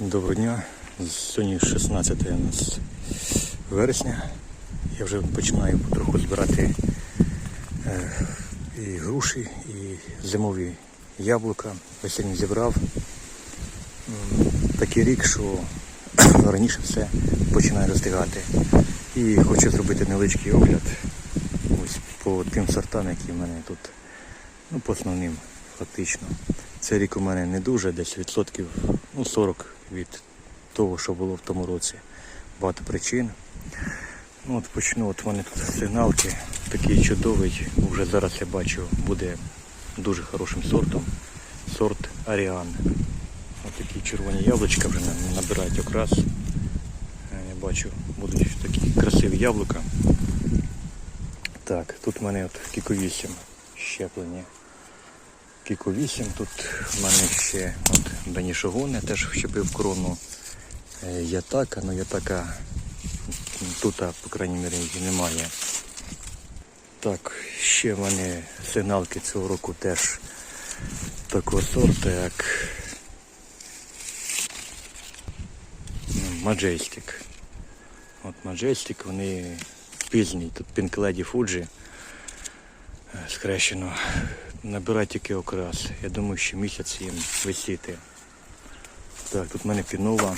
Доброго дня. Сьогодні 16 у нас вересня. Я вже починаю потроху збирати е, і груші, і зимові яблука. Весільні зібрав. Такий рік, що раніше все починає достигати. І хочу зробити невеличкий огляд ось по тим сортам, які в мене тут, ну, по основним фактично. Цей рік у мене не дуже, десь відсотків ну, 40 від того, що було в тому році. Багато причин. Ну, от почну, от в мене тут сигналки, такий чудовий, вже зараз я бачу, буде дуже хорошим сортом. Сорт Аріан. Ось такі червоні яблучка вже набирають окрас. Е, Я бачу, будуть такі красиві яблука. Так, тут в мене от Кіко 8 щеплення. Кіко 8, тут в мене ще от Бенішогони, теж вщепив крону. Е, Ятака, ну ятака тут, по крайній мірі, немає. Так, ще в мене сигналки цього року теж такого сорту, як Majestic. От Majestic, вони пізні, тут Fuji е, скрещено. Набирає тільки окрас. Я думаю, що місяць їм висіти. Так, тут в мене пінова.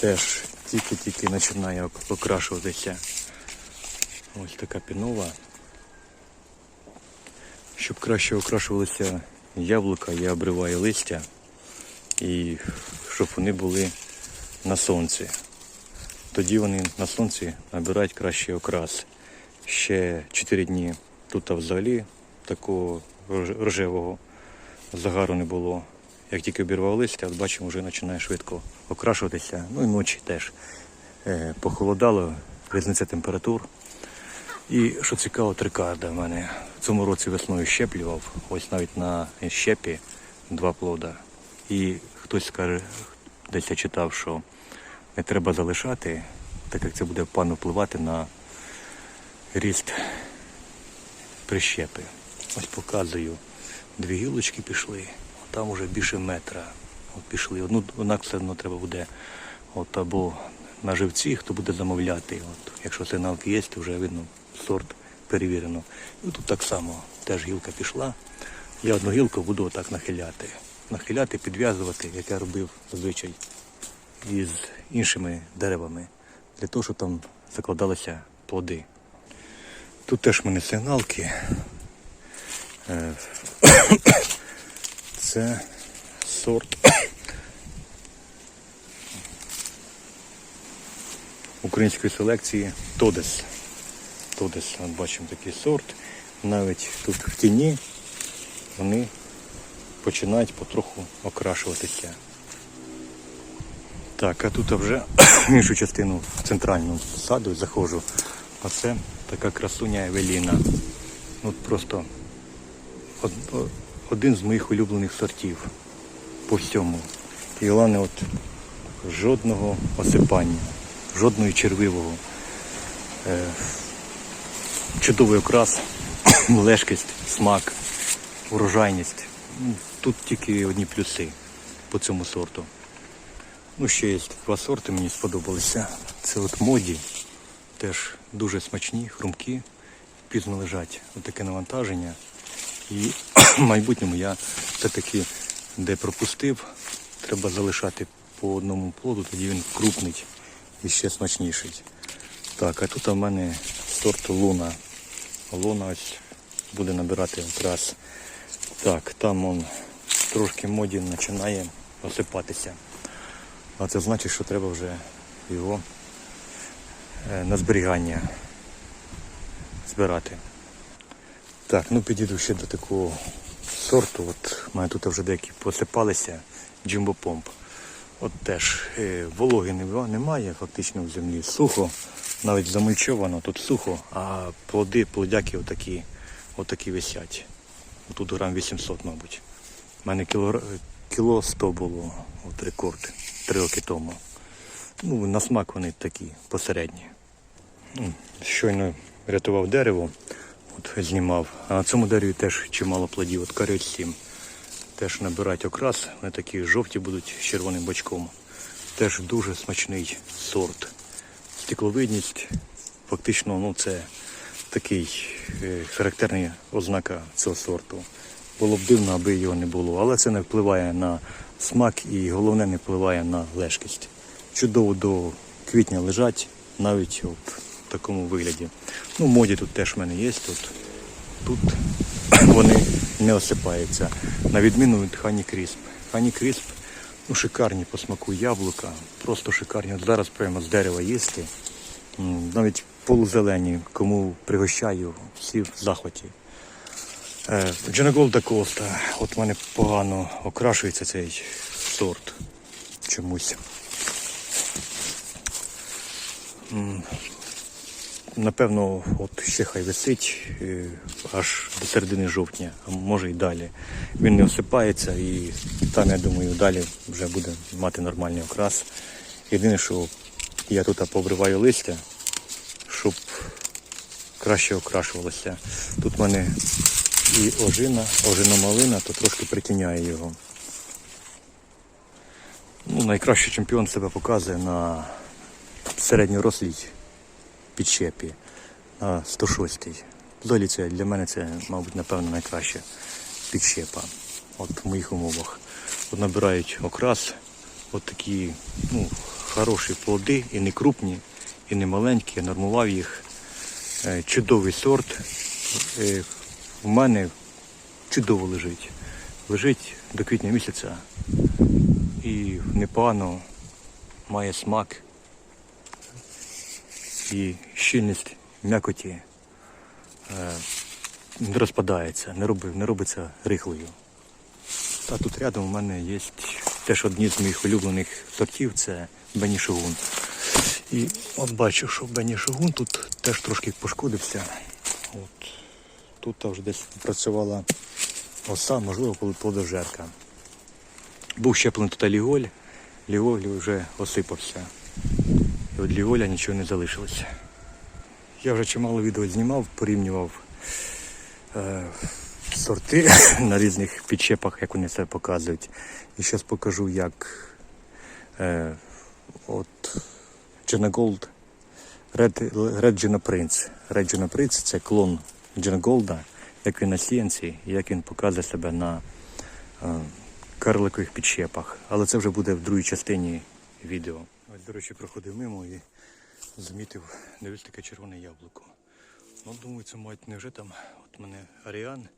Теж тільки-тільки починає ок- окрашуватися. Ось така пінова. Щоб краще окрашувалися яблука, я обриваю листя і щоб вони були на сонці. Тоді вони на сонці набирають кращий окрас. Ще 4 дні тут взагалі такого рожевого загару не було. Як тільки обірвав листя, от бачимо, вже починає швидко окрашуватися. Ну і ночі теж е, похолодало, різниця температур. І що цікаво, трикарда в мене в цьому році весною щеплював, ось навіть на щепі два плода. І хтось скаже, десь я читав, що не треба залишати, так як це буде пану впливати на ріст прищепи. Ось показую. Дві гілочки пішли, а там уже більше метра. От пішли. Одну однак все одно треба буде от або на живці, хто буде замовляти. От, якщо сигналки є, то вже видно сорт перевірено. І тут так само теж гілка пішла. Я одну гілку буду отак нахиляти. Нахиляти, підв'язувати, як я робив зазвичай із іншими деревами, для того, щоб там закладалися плоди. Тут теж в мене сигналки. Е, Це сорт української селекції Тодес. Тодес, от бачимо такий сорт. Навіть тут в тіні вони починають потроху окрашуватися. Так, а тут вже іншу частину в центральну саду заходжу. А це така красуня Евеліна. От просто один з моїх улюблених сортів по всьому. І головне, от жодного осипання, жодного червивого. Е, чудовий окрас, лежкість, смак, урожайність. Тут тільки одні плюси по цьому сорту. Ну, ще є два сорти, мені сподобалися. Це от моді. Теж дуже смачні, хрумкі, пізно лежать. Ось таке навантаження. І в майбутньому я все-таки де пропустив, треба залишати по одному плоду, тоді він крупний і ще смачніший. Так, а тут у мене сорт Луна. Луна ось буде набирати якраз. Так, там он трошки моді починає осипатися. А це значить, що треба вже його е, на зберігання збирати. Так, ну підійду ще до такого сорту. От у мене тут вже деякі посипалися. Джимбо помп. От теж е, вологи немає фактично в землі. Сухо, навіть замульчовано, тут сухо, а плоди, плодяки отакі, отакі висять. Тут грам 800, мабуть. У мене кіло, кіло 100 було, от рекорд, три роки тому. Ну, на смак вони такі посередні. Ну, Щойно рятував дерево, от знімав. А на цьому дереві теж чимало плодів, от каріот 7. теж набирати окрас. Вони такі жовті будуть з червоним бочком. Теж дуже смачний сорт. Стекловидність, фактично, ну це такий е, характерний ознака цього сорту. Було б дивно, аби його не було, але це не впливає на смак і головне не впливає на лежкість. Чудово до квітня лежать навіть от такому вигляді. Ну, моді тут теж в мене є. Тут, тут вони не осипаються. На відміну від Хані Крісп. Хані Крісп ну, шикарні по смаку яблука, просто шикарні. От зараз прямо з дерева їсти. Навіть полузелені, кому пригощаю, всі в захваті. Дженаголда Коста. От в мене погано окрашується цей сорт чомусь. Напевно, от ще хай висить е, аж до середини жовтня, а може й далі. Він не осипається і там, я думаю, далі вже буде мати нормальний окрас. Єдине, що я тут повриваю листя, щоб краще окрашувалося. Тут в мене і ожина, ожина-малина, то трошки притіняє його. Ну, найкращий чемпіон себе показує на середньорослій підщепі на 106-й. Взагалі це для мене це, мабуть, напевно, найкраща підщепа. От в моїх умовах. От набирають окрас, от такі ну, хороші плоди, і не крупні, і не маленькі, я нормував їх. Е, Чудовий сорт. Е, В мене чудово лежить. Лежить до квітня місяця і непогано має смак і щільність м'якоті е, не розпадається, не, робив, не робиться рихлою. А тут рядом у мене є теж одні з моїх улюблених сортів це Бені Шогун. І от бачу, що Бені Шогун тут теж трошки пошкодився. От. Тут вже десь працювала оса, можливо, коли плодожерка. Був щеплений тут ліголь, ліголь вже осипався. І від ліголя нічого не залишилося. Я вже чимало відео знімав, порівнював е, сорти на різних підчепах, як вони себе показують. І зараз покажу, як е, от Jenna Prince. Red Jenna Prince це клон Gold, як він на сіянці і як він показує себе на е, карликових підщепах. Але це вже буде в другій частині відео. До речі, проходив мимо і замітив дивись таке червоне яблуко. Ну, думаю, це мають невже там, от мене Аріан,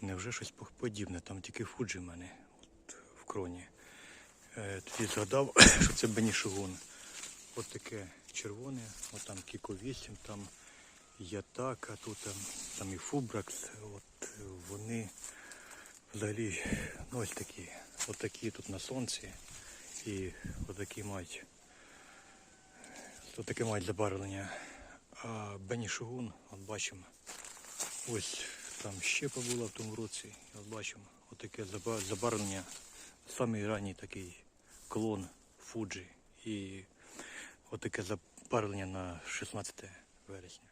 невже щось подібне, там тільки Фуджі в мене от, в кроні. Е, тоді згадав, що це Бенішигун. От таке червоне, от там Кіко 8, там Ятака, тут там, там і Фубракс. От вони взагалі ну, ось такі. От такі тут на сонці. І отакі мають Тут таке мають забарвлення. А Бенішугун, от бачимо, ось там щепа була в тому році. От бачимо, заба- забарвлення. Самий ранній такий клон Фуджі. І отаке забарвлення на 16 вересня.